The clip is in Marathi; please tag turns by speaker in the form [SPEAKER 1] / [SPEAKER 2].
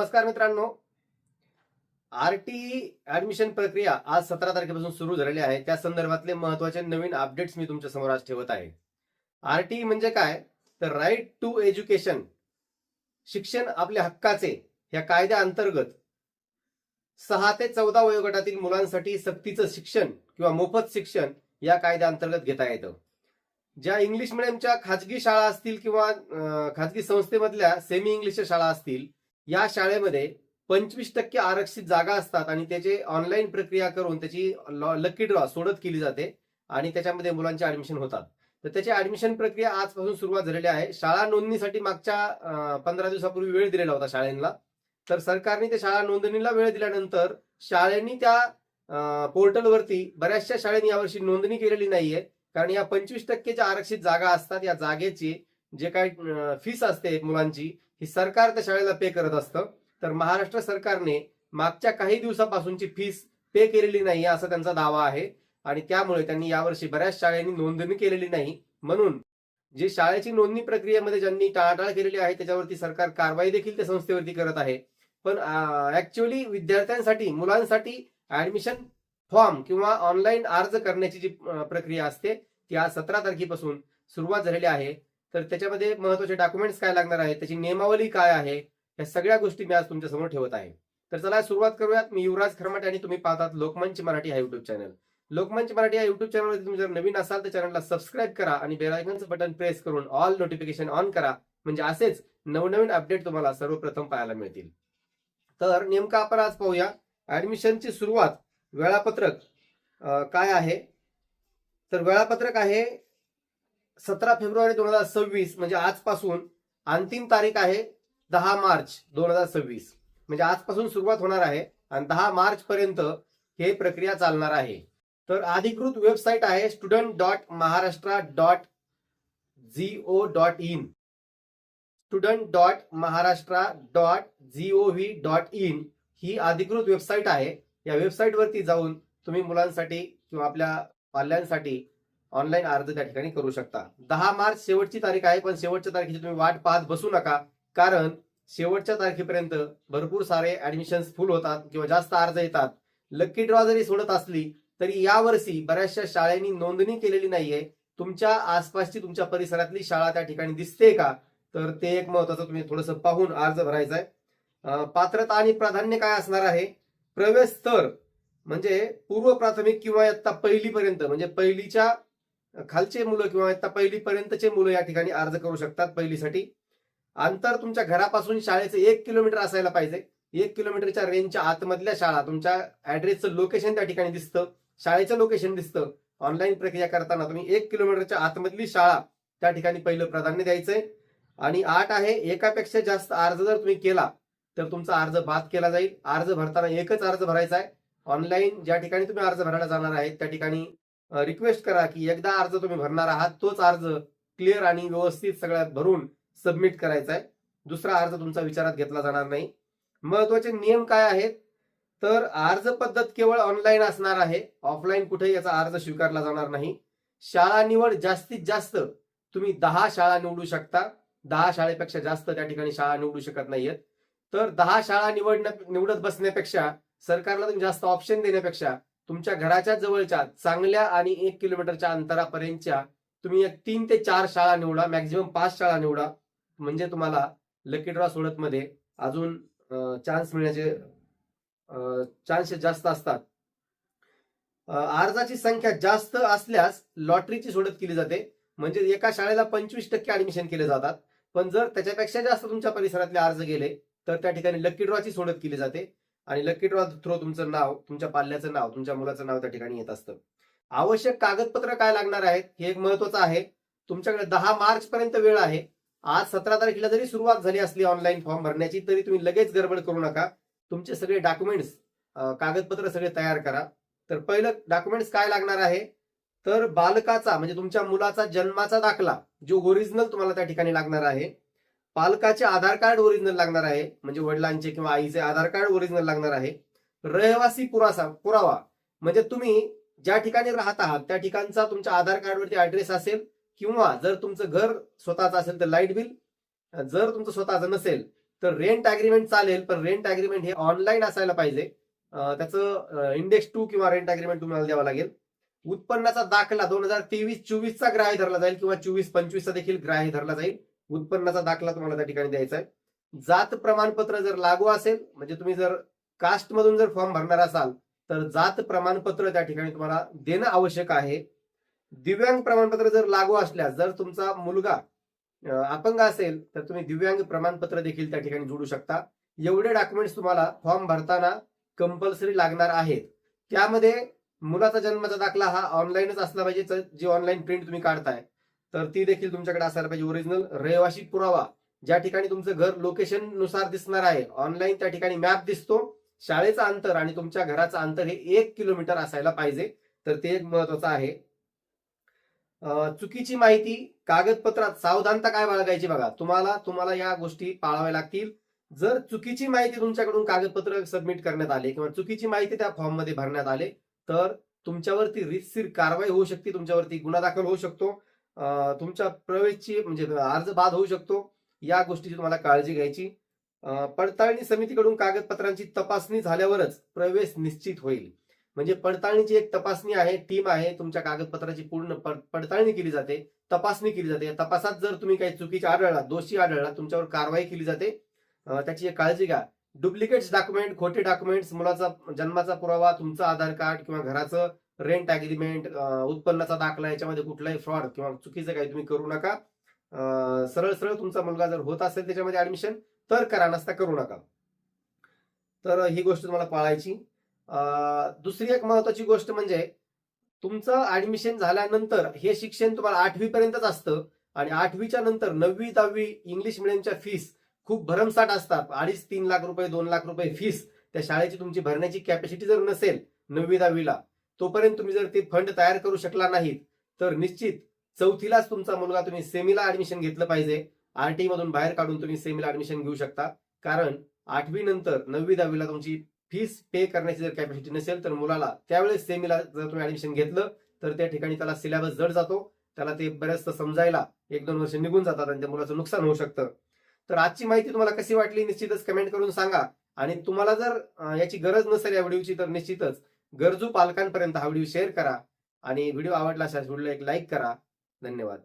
[SPEAKER 1] नमस्कार मित्रांनो. आर टी ऍडमिशन प्रक्रिया आज सतरा तारखेपासून सुरू झालेली आहे. त्या संदर्भातले महत्त्वाचे नवीन अपडेट्स मी तुमच्यासमोर आज ठेवत आहे. आर टी म्हणजे काय? तर राईट टू एज्युकेशन शिक्षण आपल्या हक्काचे या कायद्या अंतर्गत सहा ते चौदा वयोगटातील मुलांसाठी सक्तीचं शिक्षण किंवा मोफत शिक्षण या कायद्या अंतर्गत घेता येतं. ज्या इंग्लिश मिडियमच्या खाजगी शाळा असतील किंवा खाजगी संस्थेमधल्या सेमी इंग्लिशच्या शाळा असतील या शाळेमध्ये पंचवीस टक्के आरक्षित जागा असतात आणि त्याचे ऑनलाईन प्रक्रिया करून त्याची लकी ड्रॉ सोडत केली जाते आणि त्याच्यामध्ये मुलांचे ऍडमिशन होतात. तर त्याची ऍडमिशन प्रक्रिया आजपासून सुरुवात झालेली आहे. शाळा नोंदणीसाठी मागच्या पंधरा दिवसापूर्वी वेळ दिलेला होता शाळेला. तर सरकारने त्या शाळा नोंदणीला वेळ दिल्यानंतर शाळेनी त्या पोर्टलवरती बऱ्याचशा शाळेनी यावर्षी नोंदणी केलेली नाहीये. कारण या पंचवीस टक्केच्या आरक्षित जागा असतात. या जागेची जे काही फीस असते मुलांची ही सरकार त्या शाळेला पे करत असतं. तर महाराष्ट्र सरकारने मागच्या काही दिवसापासूनची फीस पे केलेली नाही असा त्यांचा दावा आहे. आणि त्यामुळे त्यांनी यावर्षी बऱ्याच शाळांनी नोंदणी केलेली नाही. म्हणून जे शाळेची नोंदणी प्रक्रियेमध्ये ज्यांनी टाळाटाळ केलेली आहे त्याच्यावरती सरकार कारवाई देखील त्या संस्थेवरती करत आहे. पण ऍक्च्युअली विद्यार्थ्यांसाठी मुलांसाठी ऍडमिशन फॉर्म किंवा ऑनलाईन अर्ज करण्याची जी प्रक्रिया असते ती आज सतरा तारखेपासून सुरुवात झालेली आहे. तर त्याच्यामध्ये महत्त्वाचे डॉक्युमेंट्स काय लागणार आहे त्याची नियमावली काय आहे? या सगळ्या गोष्टी मी आज तुमच्यासमोर ठेवत आहे. तर चला सुरुवात करूयात. मी युवराज खरमाटे आणि तुम्ही पाहतात लोकमंच मराठी हा युट्यूब चॅनल लोकमंच मराठी या युट्यूब चॅनलमध्ये तुम्ही जर नवीन असाल तर चॅनलला सबस्क्राईब करा आणि बेलायकनचं बटन प्रेस करून ऑल नोटिफिकेशन ऑन करा. म्हणजे असेच नवनवीन अपडेट तुम्हाला सर्वप्रथम पाहायला मिळतील. तर नेमकं आपण आज पाहूया ऍडमिशनची सुरुवात वेळापत्रक काय आहे? तर वेळापत्रक आहे सतरा फेब्रुवारी दोन हजार सव्वीस म्हणजे आजपासून अंतिम तारीख आहे दहा मार्च दोन हजार सव्वीस. म्हणजे आजपासून सुरुवात होणार आहे आणि दहा मार्च पर्यंत हे प्रक्रिया चालणार आहे. तर अधिकृत वेबसाईट आहे student dot Maharashtra dot G O dot in student dot Maharashtra dot G O V dot in ही अधिकृत वेबसाईट आहे. या वेबसाईटवरती जाऊन तुम्ही मुलांसाठी किंवा आपल्या पाल्यांसाठी ऑनलाईन अर्ज त्या ठिकाणी करू शकता. दहा मार्च शेवटची तारीख आहे पण शेवटच्या तारखेची तुम्ही वाट पाहत बसू नका. कारण शेवटच्या तारखेपर्यंत भरपूर सारे ऍडमिशन फुल होतात किंवा जास्त अर्ज येतात. लकी ड्रॉ जरी सोडत असली तरी यावर्षी बऱ्याचशा शाळांनी नोंदणी केलेली नाहीये. तुमच्या आसपासची तुमच्या परिसरातली शाळा त्या ठिकाणी दिसते का? तर ते एक महत्वाचं तुम्ही थोडंसं पाहून अर्ज भरायचा आहे पात्रता आणि प्राधान्य काय असणार आहे? प्रवेश स्तर म्हणजे पूर्व प्राथमिक किंवा इयत्ता पहिलीपर्यंत म्हणजे पहिलीच्या खालचे मुलं किंवा आता पहिली पर्यंतचे मुलं या ठिकाणी अर्ज करू शकतात पहिलीसाठी. अंतर तुमच्या घरापासून शाळेचं एक किलोमीटर असायला पाहिजे. एक किलोमीटरच्या रेंजच्या आतमधल्या शाळा तुमच्या ऍड्रेसचं लोकेशन त्या ठिकाणी दिसतं. शाळेचं लोकेशन दिसतं. ऑनलाईन प्रक्रिया करताना तुम्ही एक किलोमीटरच्या आतमधली शाळा त्या ठिकाणी पहिलं प्राधान्य द्यायचंय. आणि आठ आहे एकापेक्षा जास्त अर्ज जर तुम्ही केला तर तुमचा अर्ज बाद केला जाईल. अर्ज भरताना एकच अर्ज भरायचा आहे. ऑनलाईन ज्या ठिकाणी तुम्ही अर्ज भरायला जाणार आहे त्या ठिकाणी रिक्वेस्ट करा की एकदा अर्ज तुम्ही भरणार आहात तोच अर्ज क्लिअर आणि व्यवस्थित सगळ्यात भरून सबमिट करायचा आहे. दुसरा अर्ज तुमचा विचारात घेतला जाणार नाही. महत्त्वाचे नियम काय आहेत? तर अर्ज पद्धत केवळ ऑनलाईन असणार आहे. ऑफलाईन कुठेही याचा अर्ज स्वीकारला जाणार नाही. शाळा निवड जास्तीत जास्त तुम्ही दहा शाळा निवडू शकता. दहा शाळेपेक्षा जास्त त्या ठिकाणी शाळा निवडू शकत नाहीयेत. तर दहा शाळा निवडण्या निवडत बसण्यापेक्षा सरकारला तुम्ही जास्त ऑप्शन देण्यापेक्षा तुमच्या घराच्या जवळच्या चांगल्या आणि एक किलोमीटरच्या अंतरापर्यंतच्या तुम्ही तीन ते चार शाळा निवडा मॅक्झिमम पाच शाळा निवडा. म्हणजे तुम्हाला लकी ड्रॉ सोडत मध्ये अजून चान्स मिळण्याचे चान्सेस जास्त असतात. अर्जाची संख्या जास्त असल्यास लॉटरीची सोडत केली जाते. म्हणजे एका शाळेला पंचवीस टक्के ऍडमिशन केले जातात. पण जर त्याच्यापेक्षा जास्त तुमच्या परिसरातले अर्ज गेले तर त्या ठिकाणी लकी ड्रॉची सोडत केली जाते. आणि लकी ड्रॉ थ्रो तुमचं नाव तुमच्या पाल्याचं नाव तुमच्या मुलाचं नाव त्या ठिकाणी येत असतं. आवश्यक कागदपत्र काय लागणार आहेत हे एक महत्वाचं आहे. तुमच्याकडे दहा मार्च पर्यंत वेळ आहे. आज सतरा तारखेला जरी सुरुवात झाली असली ऑनलाईन फॉर्म भरण्याची तरी तुम्ही लगेच गडबड करू नका. तुमचे सगळे डॉक्युमेंट्स कागदपत्र सगळे तयार करा. तर पहिलं डॉक्युमेंट्स काय लागणार आहे? तर बालकाचा म्हणजे तुमच्या मुलाचा जन्माचा दाखला जो ओरिजिनल तुम्हाला त्या ठिकाणी लागणार आहे पालकाचे आधार कार्ड ओरिजिनल लागणार आहे म्हणजे वडिलांचे किंवा आईचे आधार कार्ड ओरिजिनल लागणार आहे. रहिवासी पुरासा पुरावा म्हणजे तुम्ही ज्या ठिकाणी राहत आहात त्या ठिकाणचा तुमच्या आधार कार्डवरती ऍड्रेस असेल किंवा जर तुमचं घर स्वतःचं असेल तर लाइट बिल जर तुमचं स्वतःचं नसेल तर रेंट अग्रीमेंट चालेल पण रेंट अग्रीमेंट हे ऑनलाईन असायला पाहिजे. त्याचं इंडेक्स टू किंवा रेंट अग्रीमेंट तुम्हाला द्यावं लागेल. उत्पन्नाचा दाखला दोन हजार तेवीस चोवीसचा ग्राह्य धरला जाईल किंवा चोवीस पंचवीसचा देखील ग्राह्य धरला जाईल. उत्पन्नाचा दाखला तुम्हाला त्या ठिकाणी द्यायचा आहे. जात प्रमाणपत्र जर लागू असेल म्हणजे तुम्ही जर कास्ट मधून जर फॉर्म भरणार असाल तर जात प्रमाणपत्र त्या ठिकाणी तुम्हाला देणं आवश्यक आहे. दिव्यांग प्रमाणपत्र जर लागू असल्यास जर तुमचा मुलगा अपंग असेल तर तुम्ही दिव्यांग प्रमाणपत्र देखील त्या ठिकाणी जोडू शकता. एवढे डॉक्युमेंट्स तुम्हाला फॉर्म भरताना कंपल्सरी लागणार आहेत. त्यामध्ये मुलाचा जन्माचा दाखला हा ऑनलाईनच असला पाहिजे तर जी ऑनलाईन प्रिंट तुम्ही काढताय. तर ती देखील तुमच्याकडे असायला पाहिजे. ओरिजिनल रहिवाशी पुरावा. ज्या ठिकाणी तुमचं घर लोकेशननुसार दिसणार आहे. ऑनलाईन त्या ठिकाणी मॅप दिसतो. शाळेचं अंतर आणि तुमच्या घराचं अंतर हे एक किलोमीटर असायला पाहिजे. तर ते एक महत्वाचं आहे. चुकीची माहिती कागदपत्रात सावधानता काय बाळगायची बघा. तुम्हाला तुम्हाला या गोष्टी पाळाव्या लागतील. जर चुकीची माहिती तुमच्याकडून कागदपत्र सबमिट करण्यात आले किंवा चुकीची माहिती त्या फॉर्ममध्ये भरण्यात आले तर तुमच्यावरती रितसीर कारवाई होऊ शकते. तुमच्यावरती गुन्हा दाखल होऊ शकतो. तुमच्या प्रवेशची म्हणजे अर्ज बाद होऊ शकतो या गोष्टीची तुम्हाला काळजी घ्यायची. पडताळणी समितीकडून कागदपत्रांची तपासणी झाल्यावरच प्रवेश निश्चित होईल. म्हणजे पडताळणीची एक तपासणी आहे टीम आहे तुमच्या कागदपत्राची पूर्ण पडताळणी केली जाते तपासणी केली जाते. या तपासात जर तुम्ही काही चुकीचे आढळला दोषी आढळला तुमच्यावर कारवाई केली जाते त्याची एक काळजी घ्या. डुप्लिकेट्स डॉक्युमेंट खोटे डॉक्युमेंट्स मुलाचा जन्माचा पुरावा तुमचं आधार कार्ड किंवा घराचं रेंट अग्रीमेंट उत्पन्नाचा दाखला याच्यामध्ये कुठलाही फ्रॉड किंवा चुकीचं काही तुम्ही करू नका. सरळ सरळ तुमचा मुलगा जर होत असेल त्याच्यामध्ये ऍडमिशन तर करा नसता करू नका. तर ही गोष्ट तुम्हाला पाळायची. दुसरी एक महत्वाची गोष्ट म्हणजे तुमचं ऍडमिशन झाल्यानंतर हे शिक्षण तुम्हाला आठवी पर्यंतच असतं आणि आठवीच्या नंतर नववी दहावी इंग्लिश मिडियमच्या फीस खूप भरमसाठ असतात. अडीच तीन लाख रुपये दोन लाख रुपये फीस त्या शाळेची तुमची भरण्याची कॅपॅसिटी जर नसेल नववी दहावीला तोपर्यंत तुम्ही जर ते फंड तयार करू शकला नाहीत तर निश्चित चौथीलाच तुमचा मुलगा तुम्ही सेमीला ऍडमिशन घेतलं पाहिजे. आरटी मधून बाहेर काढून तुम्ही सेमीला ऍडमिशन घेऊ शकता. कारण आठवी नंतर नववी दहावीला तुमची फीस पे करण्याची जर कॅपॅसिटी नसेल तर मुलाला त्यावेळेस सेमीला जर तुम्ही ऍडमिशन घेतलं तर त्या ठिकाणी त्याला सिलेबस जड जातो. त्याला ते बऱ्याच समजायला एक दोन वर्ष निघून जातात आणि त्या मुलाचं नुकसान होऊ शकतं. तर आजची माहिती तुम्हाला कशी वाटली निश्चितच कमेंट करून सांगा. आणि तुम्हाला जर याची गरज नसेल या व्हिडिओची तर निश्चितच गरजू पालकांपर्यंत हा व्हिडिओ शेअर करा आणि व्हिडिओ आवडला असल्यास व्हिडिओला एक लाईक करा. धन्यवाद.